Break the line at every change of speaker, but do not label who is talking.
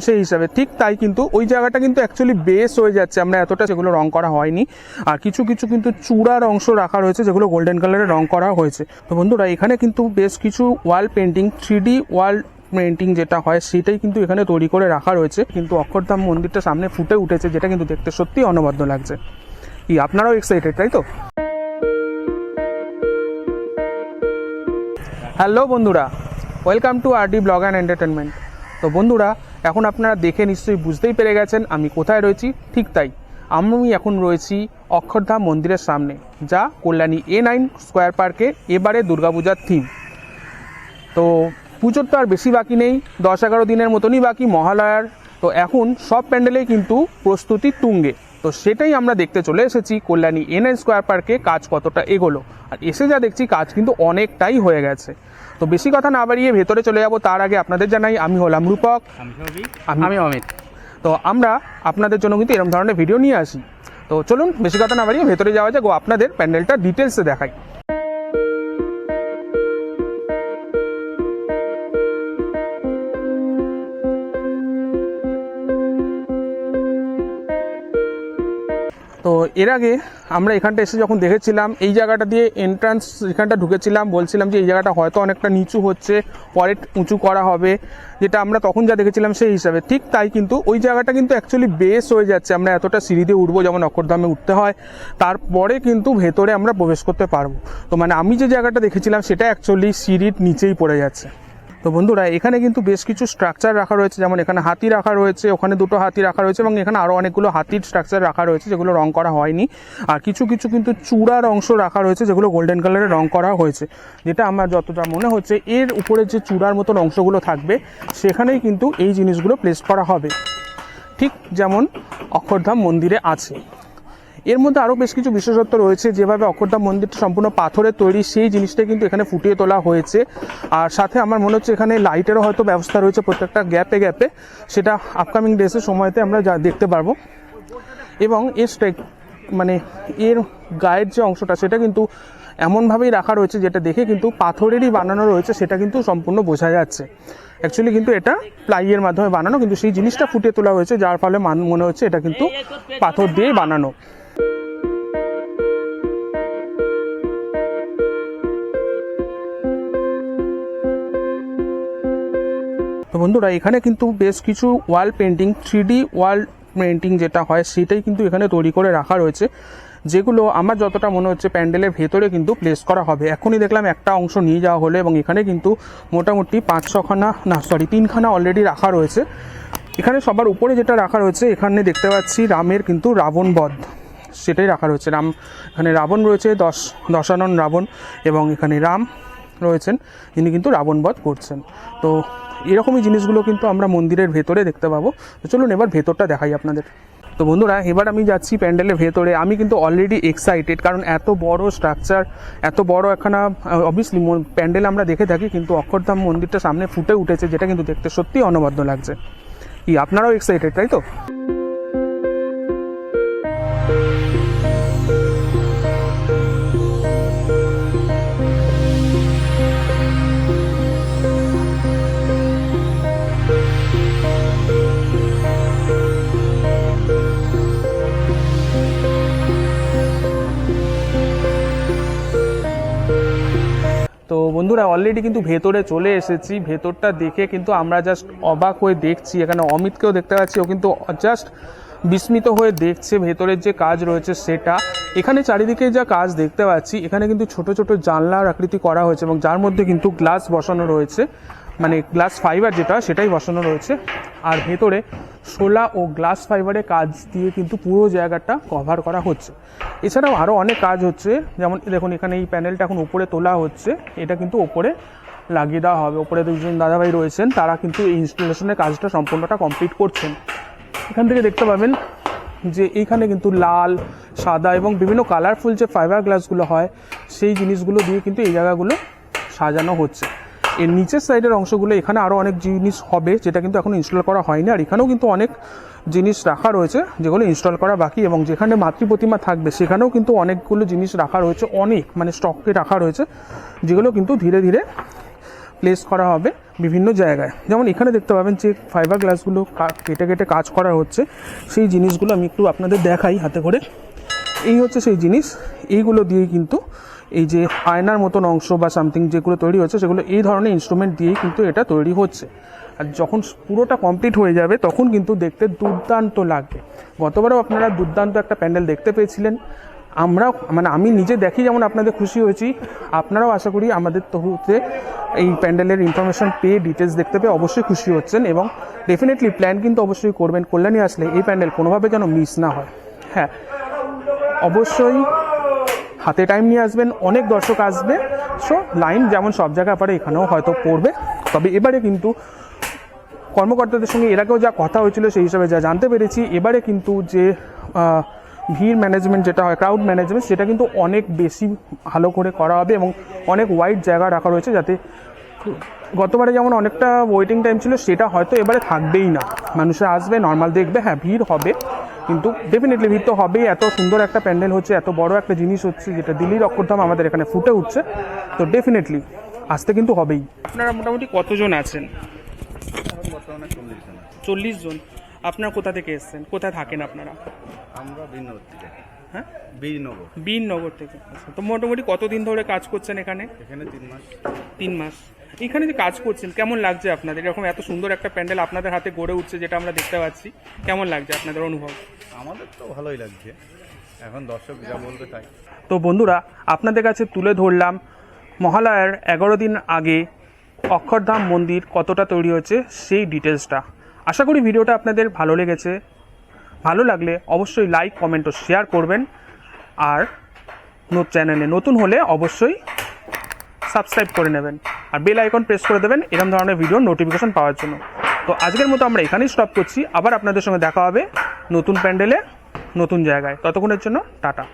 সেই হিসাবে। ঠিক তাই কিন্তু ওই জায়গাটা কিন্তু অ্যাকচুয়ালি বেস হয়ে যাচ্ছে। আমরা এতটা সেগুলো রং করা হয়নি। আর কিছু কিছু কিন্তু চূড়ার অংশ রাখা রয়েছে, যেগুলো গোল্ডেন কালারে রং করা হয়েছে। তো বন্ধুরা, এখানে কিন্তু বেশ কিছু wall painting three wall painting যেটা হয়, সেটাই কিন্তু এখানে তৈরি করে রাখা রয়েছে। কিন্তু অক্ষরধাম মন্দিরটা সামনে ফুটে উঠেছে, যেটা কিন্তু দেখতে সত্যি অনবদ্য লাগছে। কি আপনারাও এক্সাইটেড তাই তো? হ্যালো বন্ধুরা welcome to R D blog and entertainment তো বন্ধুরা এখন আপনারা দেখে নিশ্চয়ই বুঝতেই পেরে গেছেন আমি কোথায় রয়েছি, ঠিক তাই। আমি এখন রয়েছি অক্ষরধাম মন্দিরের সামনে, যা কল্যাণী এ নাইন স্কোয়ার পার্কে এবারে দুর্গাপূজার থিম তো পুজোর তো আর বেশি বাকি নেই, দশ এগারো দিনের মতনই বাকি মহালয়ার। তো এখন সব প্যান্ডেলেই কিন্তু প্রস্তুতি তুঙ্গে। তো সেটাই আমরা দেখতে চলে এসেছি কল্যাণী এন এন স্কোয়ার পার্কে কাজ কতটা এগোলো। আর এসে যা দেখছি কাজ কিন্তু অনেকটাই হয়ে গেছে। তো বেশি কথা না বাড়িয়ে ভেতরে চলে যাব তার আগে আপনাদের জানাই আমি হলাম রূপক।
আমি অমিত।
তো আমরা আপনাদের জন্য কিন্তু এরকম ধরনের ভিডিও নিয়ে আসি। তো চলুন বেশি কথা না বাড়িয়ে ভেতরে যাওয়া যাক। ও আপনাদের প্যান্ডেলটা ডিটেলসে দেখাই। এর আগে আমরা এখানটা এসে যখন দেখেছিলাম, এই জায়গাটা দিয়ে এন্ট্রান্স এখানটা ঢুকেছিলাম, বলছিলাম যে এই জায়গাটা হয়তো অনেকটা নিচু হচ্ছে, পরে উঁচু করা হবে, যেটা আমরা তখন যা দেখেছিলাম সেই হিসাবে। ঠিক তাই কিন্তু ওই জায়গাটা কিন্তু অ্যাকচুয়ালি বেস হয়ে যাচ্ছে, আমরা এতটা সিঁড়ি দিয়ে উঠবো যেমন অক্ষরধামে উঠতে হয়, তারপরে কিন্তু ভেতরে আমরা প্রবেশ করতে পারব। তো মানে আমি যে জায়গাটা দেখেছিলাম সেটা অ্যাকচুয়ালি সিঁড়ির নিচেই পড়ে যাচ্ছে। তো বন্ধুরা, এখানে কিন্তু বেশ কিছু স্ট্রাকচার রাখা রয়েছে। যেমন এখানে হাতি রাখা রয়েছে, ওখানে দুটো হাতি রাখা রয়েছে এবং এখানে আরও অনেকগুলো হাতির স্ট্রাকচার রাখা রয়েছে যেগুলো রং করা হয়নি। আর কিছু কিছু কিন্তু চূড়ার অংশ রাখা রয়েছে যেগুলো গোল্ডেন কালারে রং করা হয়েছে। যেটা আমার যতটা মনে হচ্ছে, এর উপরে যে চূড়ার মতন অংশগুলো থাকবে, সেখানেই কিন্তু এই জিনিসগুলো প্লেস করা হবে। ঠিক যেমন অক্ষরধাম মন্দিরে আছে। এর মধ্যে আরও বেশ কিছু বিশেষত্ব রয়েছে। যেভাবে অক্ষরধাম মন্দিরটা সম্পূর্ণ পাথরের তৈরি, সেই জিনিসটা কিন্তু এখানে ফুটিয়ে তোলা হয়েছে। আর সাথে আমার মনে হচ্ছে এখানে লাইটেরও হয়তো ব্যবস্থা রয়েছে প্রত্যেকটা গ্যাপে গ্যাপে। সেটা আপকামিং ডেসের সময়তে আমরা যা দেখতে পারব। এবং এর স্ট্রাইক মানে এর গায়ের যে অংশটা, সেটা কিন্তু এমনভাবেই রাখা রয়েছে যেটা দেখে কিন্তু পাথরেরই বানানো রয়েছে, সেটা কিন্তু সম্পূর্ণ বোঝা যাচ্ছে। অ্যাকচুয়ালি কিন্তু এটা প্লাইয়ের মাধ্যমে বানানো, কিন্তু সেই জিনিসটা ফুটিয়ে তোলা হয়েছে, যার ফলে মান- মনে হচ্ছে এটা কিন্তু পাথর দিয়েই বানানো। তো বন্ধুরা, এখানে কিন্তু বেশ কিছু wall painting three wall painting যেটা হয়, সেটাই কিন্তু এখানে তৈরি করে রাখা রয়েছে, যেগুলো আমার যতটা মনে হচ্ছে প্যান্ডেলের ভেতরে কিন্তু প্লেস করা হবে। এখনই দেখলাম একটা অংশ নিয়ে যাওয়া হলো এবং এখানে কিন্তু মোটামুটি পাঁচ ছখানা না সরি তিনখানা অলরেডি রাখা রয়েছে। এখানে সবার উপরে যেটা রাখা রয়েছে, এখানে দেখতে পাচ্ছি রামের কিন্তু রাবণ বধ, সেটাই রাখা রয়েছে। রাম, এখানে রাবণ রয়েছে, দশ, দশানন রাবণ এবং এখানে রাম রয়েছেন যিনি কিন্তু রাবণ বধ করছেন। তো এরকমই জিনিসগুলো কিন্তু আমরা মন্দিরের ভেতরে দেখতে পাবো। তো চলুন এবার ভেতরটা দেখাই আপনাদের। তো বন্ধুরা, এবার আমি যাচ্ছি প্যান্ডেলের ভেতরে। আমি কিন্তু অলরেডি এক্সাইটেড কারণ এত বড় স্ট্রাকচার এত বড় একখানা অবভিয়াসলি প্যান্ডেল আমরা দেখে থাকি, কিন্তু অক্ষরধাম মন্দিরটা সামনে ফুটে উঠেছে, যেটা কিন্তু দেখতে সত্যি অনবদ্য লাগছে। কি আপনারাও এক্সাইটেড তাই তো? বন্ধুরা অলরেডি কিন্তু ভেতরে চলে এসেছি। ভেতরটা দেখে কিন্তু আমরা জাস্ট অবাক হয়ে দেখছি। এখানে অমিতকেও দেখতে পাচ্ছি, ও কিন্তু জাস্ট বিস্মিত হয়ে দেখছে ভেতরের যে কাজ রয়েছে সেটা। এখানে চারিদিকে যা কাজ দেখতে পাচ্ছি, এখানে কিন্তু ছোট ছোট জানলার আকৃতি করা হয়েছে এবং যার মধ্যে কিন্তু গ্লাস বসানো রয়েছে। মানে গ্লাস ফাইবার যেটা, সেটাই বসানো রয়েছে। আর ভেতরে শোলা ও গ্লাস ফাইবারের কাজ দিয়ে কিন্তু পুরো জায়গাটা কভার করা হচ্ছে। এছাড়াও আরও অনেক কাজ হচ্ছে, যেমন দেখুন এখানে এই প্যানেলটা এখন উপরে তোলা হচ্ছে, এটা কিন্তু ওপরে লাগিয়ে দেওয়া হবে। ওপরে দুজন দাদাভাই রয়েছেন, তারা কিন্তু এই ইনস্টলেশনের কাজটা সম্পূর্ণটা কমপ্লিট করছেন। এখান থেকে দেখতে পাবেন যে এইখানে কিন্তু লাল, সাদা এবং বিভিন্ন কালারফুল যে ফাইবার গ্লাসগুলো হয়, সেই জিনিসগুলো দিয়ে কিন্তু এই জায়গাগুলো সাজানো হচ্ছে। এর নিচের সাইডের অংশগুলো এখানে আরও অনেক জিনিস হবে, যেটা কিন্তু এখন ইনস্টল করা হয়নি। আর এখানেও কিন্তু অনেক জিনিস রাখা রয়েছে, যেগুলো ইনস্টল করা বাকি এবং যেখানে মাতৃ প্রতিমা থাকবে, সেখানেও কিন্তু অনেকগুলো জিনিস রাখা রয়েছে, অনেক মানে স্টকে রাখা রয়েছে, যেগুলো কিন্তু ধীরে ধীরে প্লেস করা হবে বিভিন্ন জায়গায়। যেমন এখানে দেখতে পাবেন যে ফাইবার গ্লাসগুলো কেটে কেটে কাজ করা হচ্ছে, সেই জিনিসগুলো আমি একটু আপনাদের দেখাই হাতে করে। এই হচ্ছে সেই জিনিস, এইগুলো দিয়েই কিন্তু এই যে আয়নার মতন অংশ বা সামথিং যেগুলো তৈরি হচ্ছে, সেগুলো এই ধরনের ইনস্ট্রুমেন্ট দিয়েই কিন্তু এটা তৈরি হচ্ছে। আর যখন পুরোটা কমপ্লিট হয়ে যাবে, তখন কিন্তু দেখতে দুর্দান্ত লাগবে গতবারও আপনারা দুর্দান্ত একটা প্যান্ডেল দেখতে পেয়েছিলেন। আমরাও মানে আমি নিজে দেখি যেমন আপনাদের খুশি হয়েছি। আপনারাও আশা করি আমাদের তরুতে এই প্যান্ডেলের ইনফরমেশন পেয়ে ডিটেলস দেখতে পেয়ে অবশ্যই খুশি হচ্ছেন এবং ডেফিনেটলি প্ল্যান কিন্তু অবশ্যই করবেন। কল্যাণী আসলে এই প্যান্ডেল কোনোভাবে যেন মিস না হয়। হ্যাঁ অবশ্যই হাতে টাইম নিয়ে আসবেন, অনেক দর্শক আসবে। সো লাইন যেমন সব জায়গায় পারে এখানেও হয়তো পড়বে। তবে এবারে কিন্তু কর্মকর্তাদের সঙ্গে এর আগেও যা কথা হয়েছিল সেই হিসাবে যা জানতে পেরেছি, এবারে কিন্তু যে ভিড় ম্যানেজমেন্ট যেটা হয় ক্রাউড ম্যানেজমেন্ট সেটা কিন্তু অনেক বেশি ভালো করে করা হবে এবং অনেক ওয়াইড জায়গা রাখা রয়েছে যাতে গতবারে যেমন অনেকটা ওয়েটিং টাইম ছিল সেটা হয়তো এবারে থাকবেই না। মানুষে আসবে নর্মাল দেখবে হ্যাঁ ভিড় হবে। কিন্তু ডেফিনেটলি ভিড় তো হবেই। এত সুন্দর একটা প্যান্ডেল হচ্ছে এত বড় একটা জিনিস হচ্ছে যেটা দিল্লির অক্ষরধাম আমাদের এখানে ফুটে উঠছে। তো ডেফিনেটলি আসতে কিন্তু হবেই। আপনারা মোটামুটি কতজন আছেন? চল্লিশ জন। আপনারা কোথা থেকে এসেছেন? কোথায় থাকেন আপনারা?
আমরা বীরনগর থেকে।
হ্যাঁ?
বীরনগর
বীরনগর থেকে। আচ্ছা তো মোটামুটি কতদিন ধরে কাজ করছেন এখানে?
এখানে তিন মাস।
তিন মাস। এখানে যে কাজ করছেন কেমন লাগছে আপনাদের? এরকম এত সুন্দর একটা প্যান্ডেল আপনাদের হাতে গড়ে উঠছে যেটা আমরা দেখতে পাচ্ছি। কেমন লাগছে আপনাদের অনুভব?
আমাদের তো ভালোই লাগছে। এখন দর্শক যা বলবে তাই।
তো বন্ধুরা আপনাদের কাছে তুলে ধরলাম মহালয়ার এগারো দিন আগে অক্ষরধাম মন্দির কতটা তৈরি হয়েছে সেই ডিটেলসটা আশা করি ভিডিওটা আপনাদের ভালো লেগেছে। ভালো লাগলে অবশ্যই লাইক কমেন্ট ও শেয়ার করবেন। আর চ্যানেলে নতুন হলে অবশ্যই সাবস্ক্রাইব করে নেবেন। আর বেল আইকন প্রেস করে দেবেন, এরকম ধরনের ভিডিও নোটিফিকেশন পাওয়ার জন্য। তো আজকের মতো আমরা এখানেই স্টপ করছি। আবার আপনাদের সঙ্গে দেখা হবে নতুন প্যান্ডেলে, নতুন জায়গায়। ততক্ষণের জন্য টাটা।